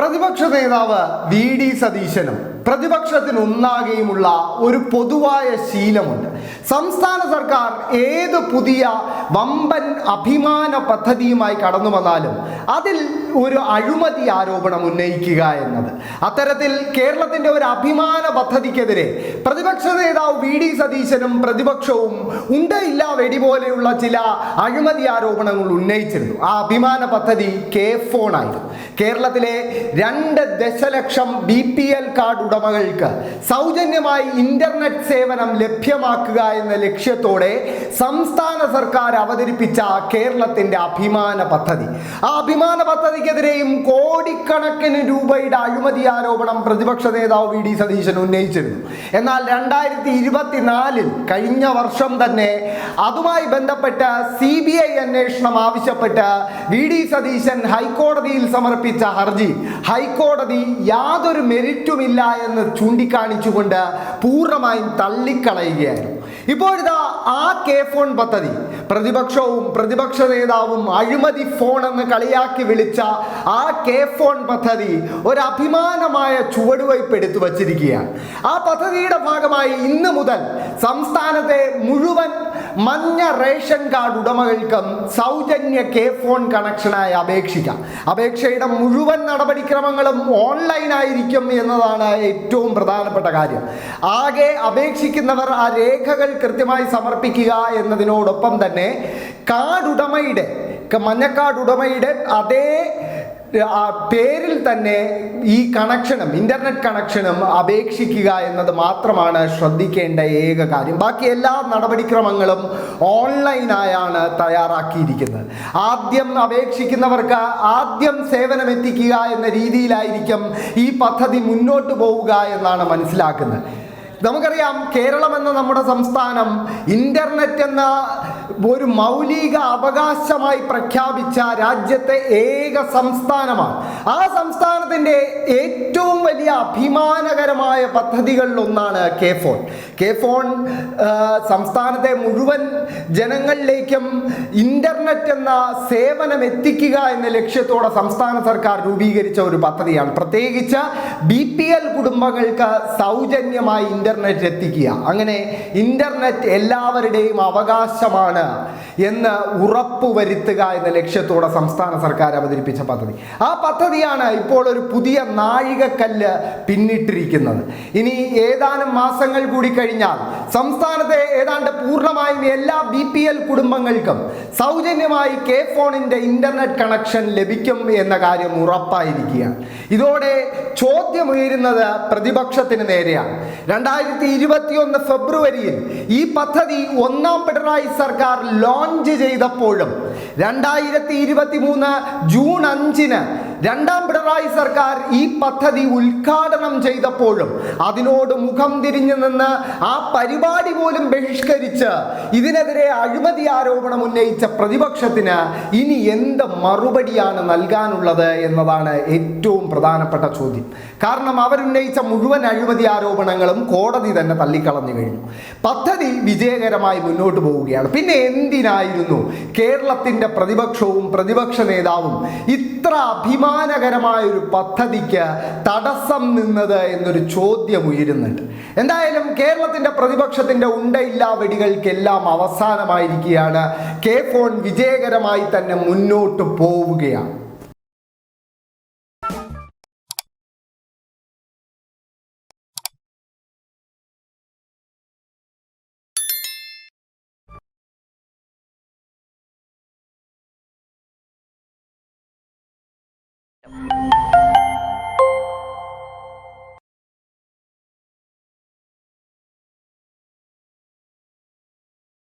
പ്രതിപക്ഷ നേതാവ് V D സതീശനും. പ്രതിപക്ഷത്തിനൊന്നാകെയുമുള്ള ഒരു പൊതുവായ ശീലമുണ്ട്. സംസ്ഥാന സർക്കാർ ഏത് പുതിയ വമ്പൻ അഭിമാന പദ്ധതിയുമായി കടന്നു വന്നാലും അതിൽ ഒരു അഴിമതി ആരോപണം ഉന്നയിക്കുക എന്നത്. അത്തരത്തിൽ കേരളത്തിന്റെ ഒരു അഭിമാന പദ്ധതിക്കെതിരെ പ്രതിപക്ഷ നേതാവ് വി ഡി സതീശനും പ്രതിപക്ഷവും ഉണ്ടയില്ല വെടി പോലെയുള്ള ചില അഴിമതി ആരോപണങ്ങൾ ഉന്നയിച്ചിരുന്നു. ആ അഭിമാന പദ്ധതി കെ ഫോണായിരുന്നു കേരളത്തിലെ രണ്ട് ദശലക്ഷം ബി പി എൽ കാർഡ് ഉടമകൾക്ക് സൗജന്യമായി ഇന്റർനെറ്റ് സേവനം ലഭ്യമാക്കുക എന്ന ലക്ഷ്യത്തോടെ സംസ്ഥാന സർക്കാർ അവതരിപ്പിച്ച കേരളത്തിന്റെ അഭിമാന പദ്ധതി. ആ അഭിമാന പദ്ധതിക്കെതിരെയും കോടിക്കണക്കിന് രൂപയുടെ അഴിമതി ആരോപണം പ്രതിപക്ഷ നേതാവ് വി ഡി സതീശൻ ഉന്നയിച്ചിരുന്നു. എന്നാൽ രണ്ടായിരത്തി ഇരുപത്തിനാലിൽ കഴിഞ്ഞ വർഷം തന്നെ അതുമായി ബന്ധപ്പെട്ട് സി ബി ഐ അന്വേഷണം ആവശ്യപ്പെട്ട് വി ഡി സതീശൻ ഹൈക്കോടതിയിൽ സമർപ്പിച്ച ഹർജി. ഹൈക്കോടതി യാതൊരു മെറിറ്റുമില്ല എന്ന് ചൂണ്ടിക്കാണിച്ചുകൊണ്ട് പൂർണമായും തള്ളിക്കളയുകയായിരുന്നു. ഇപ്പോഴിതാ ആ കെ ഫോൺ പദ്ധതി പ്രതിപക്ഷവും പ്രതിപക്ഷ നേതാവും അഴിമതി ഫോൺ എന്ന് കളിയാക്കി വിളിച്ച ആ കെ ഫോൺ പദ്ധതി ഒരു അഭിമാനമായ ചുവടുവയ്പ് എടുത്തു വച്ചിരിക്കുകയാണ്. ആ പദ്ധതിയുടെ ഭാഗമായി ഇന്ന് മുതൽ സംസ്ഥാനത്തെ മുഴുവൻ മഞ്ഞ റേഷൻ കാർഡ് ഉടമകൾക്കും സൗജന്യ കെ ഫോൺ കണക്ഷനായി അപേക്ഷിക്കാം. അപേക്ഷയുടെ മുഴുവൻ നടപടിക്രമങ്ങളും ഓൺലൈനായിരിക്കും എന്നതാണ് ഏറ്റവും പ്രധാനപ്പെട്ട കാര്യം. ആകെ അപേക്ഷിക്കുന്നവർ ആ രേഖകൾ കൃത്യമായി സമർപ്പിക്കുക എന്നതിനോടൊപ്പം തന്നെ കാർഡ് ഉടമയുടെ മഞ്ഞക്കാർഡ് ഉടമയുടെ അതേ ആ പേരിൽ തന്നെ ഈ കണക്ഷനും ഇന്റർനെറ്റ് കണക്ഷനും അപേക്ഷിക്കുക എന്നത് മാത്രമാണ് ശ്രദ്ധിക്കേണ്ട ഏക കാര്യം. ബാക്കി എല്ലാ നടപടിക്രമങ്ങളും ഓൺലൈനായാണ് തയ്യാറാക്കിയിരിക്കുന്നത്. ആദ്യം അപേക്ഷിക്കുന്നവർക്ക് ആദ്യം സേവനം എത്തിക്കുക എന്ന രീതിയിലായിരിക്കും ഈ പദ്ധതി മുന്നോട്ട് പോവുക എന്നാണ് മനസ്സിലാക്കുന്നത്. നമുക്കറിയാം കേരളം എന്ന നമ്മുടെ സംസ്ഥാനം ഇന്റർനെറ്റ് എന്ന ഒരു മൗലിക അവകാശമായി പ്രഖ്യാപിച്ച രാജ്യത്തെ ഏക സംസ്ഥാനമാണ്. ആ സംസ്ഥാനത്തിന്റെ ഏറ്റവും വലിയ അഭിമാനകരമായ പദ്ധതികളിലൊന്നാണ് കെ ഫോൺ. കെ ഫോൺ സംസ്ഥാനത്തെ മുഴുവൻ ജനങ്ങളിലേക്കും ഇന്റർനെറ്റ് എന്ന സേവനം എത്തിക്കുക എന്ന ലക്ഷ്യത്തോടെ സംസ്ഥാന സർക്കാർ രൂപീകരിച്ച ഒരു പദ്ധതിയാണ്. പ്രത്യേകിച്ച് ബി കുടുംബങ്ങൾക്ക് സൗജന്യമായി ഇന്റർനെറ്റ് എത്തിക്കുക. അങ്ങനെ ഇന്റർനെറ്റ് എല്ലാവരുടെയും അവകാശമാണ് എന്ന് ഉറപ്പുവരുത്തുക എന്ന ലക്ഷ്യത്തോടെ സംസ്ഥാന സർക്കാർ അവതരിപ്പിച്ച പദ്ധതി. ആ പദ്ധതിയാണ് ഇപ്പോൾ ഒരു പുതിയ നാഴികക്കല്ല് പിന്നിട്ടിരിക്കുന്നത്. ഇനി ഏതാനും മാസങ്ങൾ കൂടി കഴിഞ്ഞാൽ സംസ്ഥാനത്തെ ഏതാണ്ട് പൂർണമായും എല്ലാ ബി പി എൽ കുടുംബങ്ങൾക്കും സൗജന്യമായി കെ ഫോണിന്റെ ഇന്റർനെറ്റ് കണക്ഷൻ ലഭിക്കും എന്ന കാര്യം ഉറപ്പായിരിക്കുകയാണ്. ഇതോടെ ചോദ്യമുയരുന്നത് പ്രതിപക്ഷത്തിന് നേരെയാണ്. രണ്ടായിരത്തി ഇരുപത്തിയൊന്ന് ഫെബ്രുവരിയിൽ ഈ പദ്ധതി ഒന്നാം പിണറായി സർക്കാർ ലോഞ്ച് ചെയ്തപ്പോഴും രണ്ടായിരത്തി ഇരുപത്തി മൂന്ന് ജൂൺ അഞ്ചിന് രണ്ടാം പിണറായി സർക്കാർ ഈ പദ്ധതി ഉദ്ഘാടനം ചെയ്തപ്പോഴും അതിനോട് മുഖം തിരിഞ്ഞു നിന്ന് ആ പരിപാടി പോലും ബഹിഷ്കരിച്ച് ഇതിനെതിരെ അഴിമതി ആരോപണം ഉന്നയിച്ച പ്രതിപക്ഷത്തിന് ഇനി എന്ത് മറുപടിയാണ് നൽകാനുള്ളത് എന്നതാണ് ഏറ്റവും പ്രധാനപ്പെട്ട ചോദ്യം. കാരണം അവരുന്നയിച്ച മുഴുവൻ അഴിമതി ആരോപണങ്ങളും കോടതി തന്നെ തള്ളിക്കളഞ്ഞു കഴിഞ്ഞു. പദ്ധതി വിജയകരമായി മുന്നോട്ട് പോവുകയാണ്. പിന്നെ എന്തിനായിരുന്നു കേരളത്തിന്റെ പ്രതിപക്ഷവും പ്രതിപക്ഷ നേതാവും ഇത്ര അഭിമാനകരമായ ഒരു പദ്ധതിക്ക് തടസ്സം നിന്നത് എന്നൊരു ചോദ്യം ഉയരുന്നുണ്ട്. എന്തായാലും കേരളത്തിന്റെ പ്രതിപക്ഷത്തിന്റെ ഉണ്ടയില്ലാ വെടികൾക്കെല്ലാം അവസാനമായിരിക്കുകയാണ്. കെ ഫോൺ വിജയകരമായി തന്നെ മുന്നോട്ട് പോവുകയാണ്.